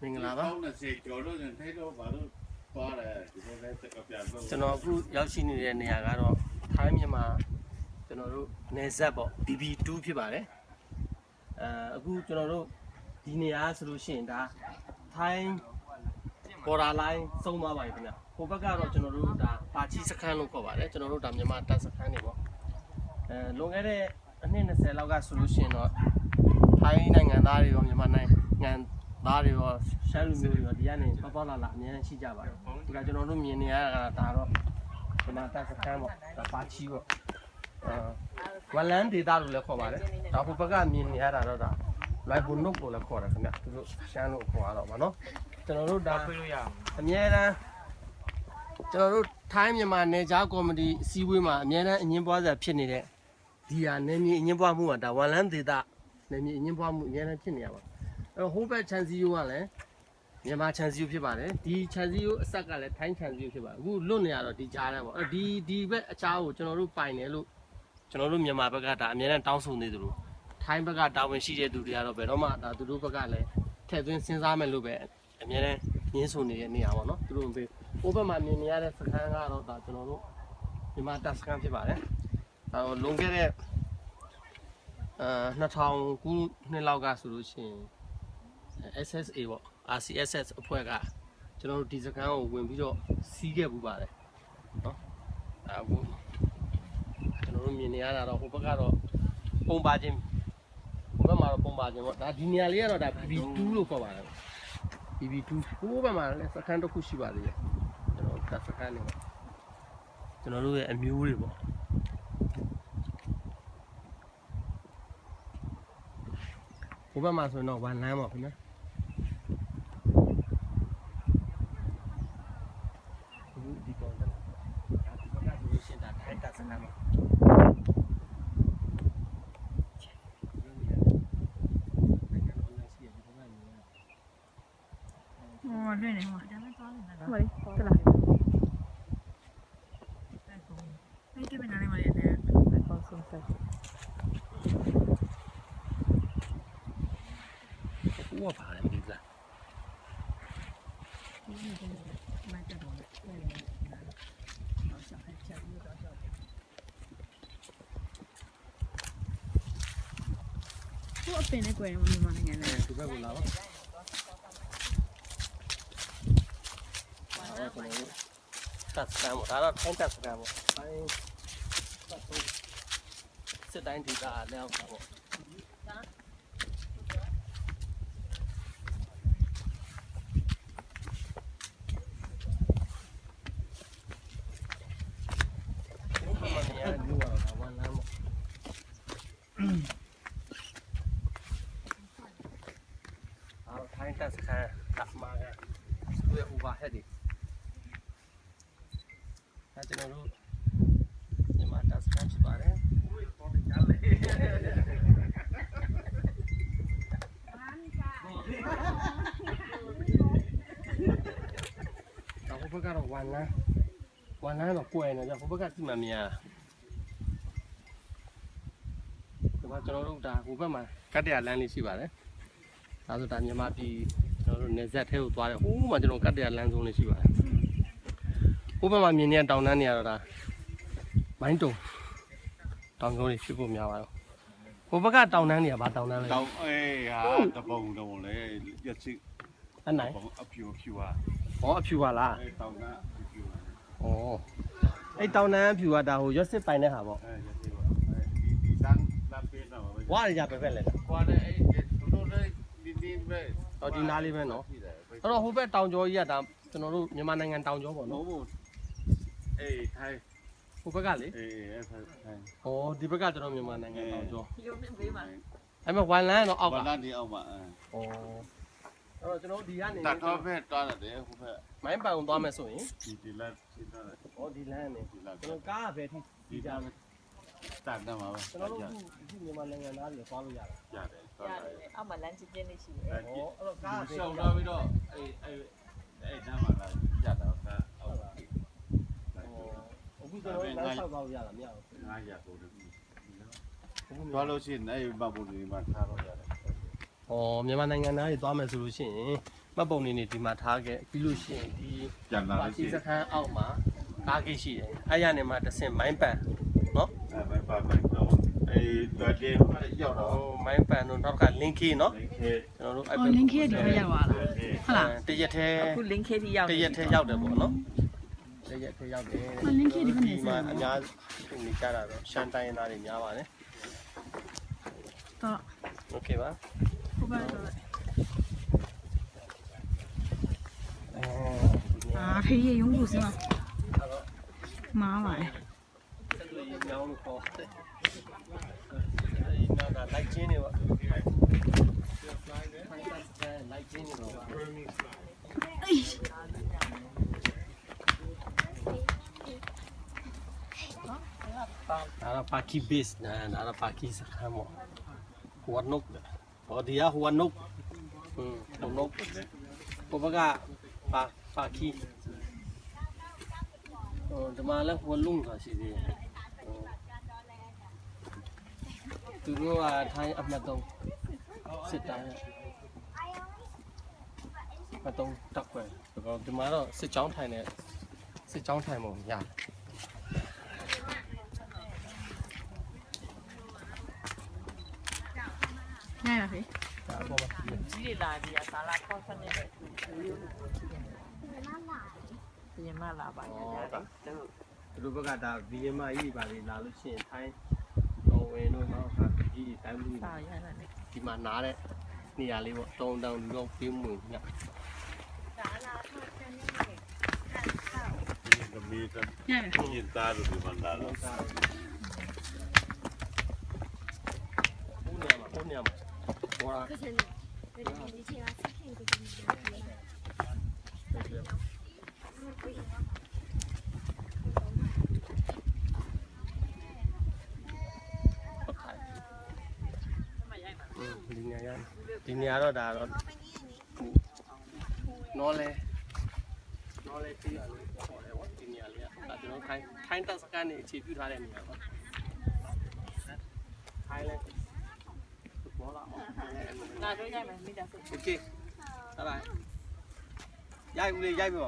မင်္ဂလာပါကောင်းတဲ့စေကျော်လို့ရင်ထိုက်တော့ဘာလို့သွားတယ်ဒီလိုလဲတက်ကပြန်တော့ကျွန်တော်အခုရောက်ရှိနေတဲ့နေရာကတော့ထိုင်းမြန်မာကျွန်တော်တို့နေဆက်ပေါ့ BB2 ဖြစ်ပါတယ်အဲအခုကျွန်တော်တို့ဒီနေရာဆိုလို့ရှိရင်ဒါထိုင်း border line စုံသွားပါပြီခင်ဗျဟိုဘက်ကတော့ကျွန်တော်တို့ဒါပါချီစခန်းလို့ခေါ်ပါတယ်ကျွန်တော်တို့ဒါမြန်မာတပ်စခန်းနေပေါ့အဲလွန်ခဲ့တဲ့အနှစ်20လောက်ကဆိုလို့ရှိရင်တော့ထိုင်းနိုင်ငံသားတွေရောမြန်မာနိုင်ငံ သားတွေရောရှမ်းလူမျိုးတွေရောဒီကနေပပလာလာအများကြီးရှိကြပါတယ်ဒီကကျွန်တော်တို့မြင်နေရတာကဒါတော့မြန်မာတပ်စခန်းပေါ့ဒါပါချီပေါ့အဲဝလန်ဒေတာလို့လည်းခေါ်ပါတယ်ဒါဟိုဘက်ကမြင်နေရတာတော့ဒါလိုက်ဘုံနုတ်ကိုလည်းခေါ်တယ်ခင်ဗျသူတို့ရှမ်းလို့ခေါ်ရတော့ပါနော်ကျွန်တော်တို့ဒါခွေးလို့ရအောင်အမြဲတမ်းကျွန်တော်တို့ထိုင်းမြန်မာနယ်ခြားကော်မတီအစည်းအဝေးမှာအမြဲတမ်းအငင်းပွားစရာဖြစ်နေတဲ့ဒီဟာနယ်မြေအငင်းပွားမှုကဒါဝန်လန်းဒေတာနယ်မြေအငင်းပွားမှုအမြဲတမ်းဖြစ်နေရပါ အဲ့တော့ဟိုဘက်ချန်စီယိုကလည်းမြန်မာချန်စီယိုဖြစ်ပါတယ်ဒီချန်စီယိုအဆက်ကလည်းထိုင်းချန်စီယိုဖြစ်ပါတယ်အခုလွတ်နေရတော့ဒီကြားထဲပေါ့အဲ့တော့ဒီဒီဘက်အချားကိုကျွန်တော်တို့ပိုင်တယ်လို့ကျွန်တော်တို့မြန်မာဘက်ကဒါအမြဲတမ်းတောင်းဆိုနေသလိုထိုင်းဘက်ကတာဝန်ရှိတဲ့သူတွေကတော့ဘယ်တော့မှဒါသူတို့ဘက်ကလည်းထည့်သွင်းစဉ်းစားမယ်လို့ပဲအမြဲတမ်းရင်းဆိုနေတဲ့နေရာပေါ့နော်သူတို့ဘေးဟိုဘက်မှာမြင်နေရတဲ့စခန်းကတော့ဒါကျွန်တော်တို့မြန်မာတပ်စခန်းဖြစ်ပါတယ်အဲတော့လွန်ခဲ့တဲ့အာ2000ခုနှစ်လောက်ကဆိုလို့ရှိရင် SSA ပေါ့ RCSS အဖွဲ့ကကျွန်တော်တို့ဒီစခန်းကိုဝင်ပြီးတော့စီးခဲ့ပူပါတယ်နော်အခုကျွန်တော်တို့မြင်နေရတာတော့ဟိုဘက်ကတော့ပုံပါခြင်းဟိုဘက်မှာတော့ပုံပါခြင်းပေါ့ဒါဒီနေရာလေးကတော့ဒါ BB2 လို့ခေါ်ပါတယ် BB2 ဟိုဘက်မှာလည်းစခန်းတစ်ခုရှိပါသေးတယ်ကျွန်တော်တပ်စခန်းနေပေါ့ကျွန်တော်တို့ရဲ့အမျိုးတွေပေါ့ဟိုဘက်မှာဆိုရင်တော့ဝန်လန်းပါခင်ဗျာအခုဒီကောင်တက်ဒါဒီဘက်ကဆိုလို့ရှိရင်ဒါ ထိုင်းတပ်စခန်းပါနိုင်ငံတော်လည်းရှိရဒီဘက်ကမြင်ရဟောလွင့်နေမှာဒါမှသွားနေတာဟောလေတလားအဲ့ဒီမနားလေးမှာလည်းအဲ့ပေါ့ဆုံးဆက်ဟိုကပါတယ်မသိဘူးလားဒီနေ့ကမိုက်တော့တယ်တော့ဆက်ဖက်ချက်ပြီးတော့တော့သူ့ အပင်နဲ့ကြွယ်နေမှာနိုင်ငံနဲ့ဒီဘက်ကိုလာပါအဲ့ဒါကျွန်တော်တို့တက်စကန်ပေါ့ဒါတော့ထိုင်းတက်စကန်ပေါ့တိုင်းပတ်တော့စစ်တိုင်းဒေသအလဲအောင်တာပေါ့ဒီမှာနေရာဒီကတော့ဒါဝန်လမ်းပေါ့အားထိုင်းတက်စကန်တက်မှာကသူ့ရဲ့ overhead တွေ ဒါကျွန်တော်တို့မြန်မာတက်စကန်ဖြစ်ပါတယ်တော့ဟိုဘက်ကတော့ဝန်လမ်းဝန်လမ်းတော့ကွယ်နေကြဟိုဘက်ကကြည့်မှမြင်ရတာဒီမှာကျွန်တော်တို့ဒါဟိုဘက်မှာကတ္တရလမ်းလေးရှိပါတယ်ဒါဆိုဒါမြန်မာပြည်ကျွန်တော်တို့နေဆက်ထဲကိုသွားတယ်ဟိုးမှာကျွန်တော်ကတ္တရလမ်းဆုံးလေးရှိပါတယ် ဟိုဘက်မှာမြင်နေတဲ့တောင်တန်းတွေကတော့ဒါမိုင်းတုံတောင်ကျိုးတွေဖြစ်ဖို့များပါတော့ဟိုဘက်ကတောင်တန်းတွေကဘာတောင်တန်းလဲတောင်းအေးဟာတပုံတော့လေရစစ်အနိုင်ပုံအပြူဖြူဟာဟောအဖြူပါလားအဲတောင်းကအဖြူဩအဲ့တောင်တန်းအဖြူကဒါဟိုရွက်စစ်ပိုင်တဲ့ဟာပေါ့အဲရစစ်ပါအဲဒီဒီတန်းလာပေးတော့ဝါရကြပဲပဲလဲကွာတဲ့အဲသူတို့လည်းဒီဒီပဲတော့ဒီနားလေးပဲနော်ရှိတယ်အဲ့တော့ဟိုဘက်တောင်ကျော်ကြီးကဒါကျွန်တော်တို့မြန်မာနိုင်ငံတောင်ကျော်ပေါ့နို့နော်ဘူး အေးထိုင်ဟိုဘက်ကလေအေးအဲထိုင်ဩဒီဘက်ကကျွန်တော်မြန်မာနိုင်ငံတောင်ကျော်ရုပ်နဲ့ဘေးမှာအဲ့မဲ့ဝန်လန်းတော့အောက်ဘာပါလာဒီအောင်ပါဩအဲ့တော့ကျွန်တော်တို့ဒီကနေတတ်တော့ပဲတားတယ်ဟိုဘက်မိုင်းပန်ကိုသွားမယ်ဆိုရင်ဒီဒီလက်ဒီလက်ဩဒီလမ်းနဲ့ဒီလက်ကျွန်တော်ကားကဘယ်ထိဒီကြမယ်တတ်တယ်မှာပဲကျွန်တော်တို့အခုအခုမြန်မာနိုင်ငံသားတွေသွားလို့ရတယ်ရတယ်ရတယ်အောက်မှာလမ်းချင်းချင်းလေးရှိတယ်ဩအဲ့တော့ကားကဘယ်ရှောထိင်းတော့ပြီးတော့အဲအဲအဲနားမှာလာကြတော့က အောက်အခုကျွန်တော်လမ်းဆောက်သွားလို့ရတာမရဘူးငါရကိုတယ်အခုသွားလို့ရှိရင်အဲဘဘိုဒီမှာထားတော့ရတယ်ဩမြန်မာနိုင်ငံသားတွေသွားမယ်ဆိုလို့ရှိရင်မှတ်ပုံနေနေဒီမှာထားခဲ့ပြီးလို့ရှိရင်ဒီပြန်လာပါလို့တီရှိစခန်းအောက်မှာကားဂိတ်ရှိတယ်အဲ့ရနေမှာတစ်ဆင့်မိုင်းပန်နော်အဲဘယ်ပါမယ်တော့အေးတော်တယ်ရောက်တော့ဟိုမိုင်းပန်တို့နောက်ကလင်ကီနော်လင်းခေကျွန်တော်တို့အော် link ရဲ့ဒီဘက်ရောက်သွားလားဟုတ်လားတရက်ထဲအခု link ခေတီရောက်တရက်ထဲရောက်တယ်ပေါ့နော် လက်ရက်ခဲရောက်တယ်မလင်းခေဒီမနေစမ်းအများစုနေကြတာတော့ရှမ်းတိုင်းသားတွေများပါတယ်တော့ okay ပါဟုတ်ပါတော့အာဖေးရုံကိုစမ်းမားပါလေဆက်လို့ရအောင်လို့ခေါ်တယ်နာနာလိုက်ချင်းနေပါ like ချင်းနေပါ ဒါကပါကီဘစ်နာဒါကပါကီစခမ်းပေါ့ဟိုနုတ်ဟောဒီကဟိုနုတ်ဟွန်းဟိုနုတ်ဘဘကပါပါကီဟိုဒီမှာလည်းဟိုလုံဆိုတာရှိသေးတယ်သူတို့ကထိုင်းအမှတ်သုံးစစ်တိုင်းအတုံးတက်ခွဲတော့ဒီမှာတော့စစ်ကြောင်းထိုင်နေစစ်ကြောင်းထိုင်ပုံရတယ်နိုင်ပါ ဖေးဒါအပေါ်မှာကြည့်ကြီးတွေလာပြီးဆာလာခေါက်ဖက်နေတဲ့ပြင်မလာပါညာတယ်တို့သူတို့ဘက်ကဒါဗီယမကြီးပါလေလာလို့ရှိရင်ထိုင်းတော်ဝင်တို့တော့ဟာကြီးတိုင်းမှုစာရရတယ်ဒီမှာနားတဲ့နေရာလေးပေါ့တုံတောင်လူတော့ပြေးမှုညဒီမီးတနိုင်ပါးရင်သားလို့ဒီမှာလာတော့ဘူးနေမှာဘူးနေမှာ ลิงยาย่านลิงยาเราด่าเรานอนเลยนอนเลยที่อะไรก็เลยว่ยาเลยแต่ที่น้องไทยไทยตั้งสกัดนี่ชีพอยู่ท่าเรนเนี่ยไทยเลย ဘောလာ။လာတော့ရိုက်မယ်မိသားစု။ Okay ။ဟုတ်လား။ရိုက်ဦးလေးရိုက်ပြပါ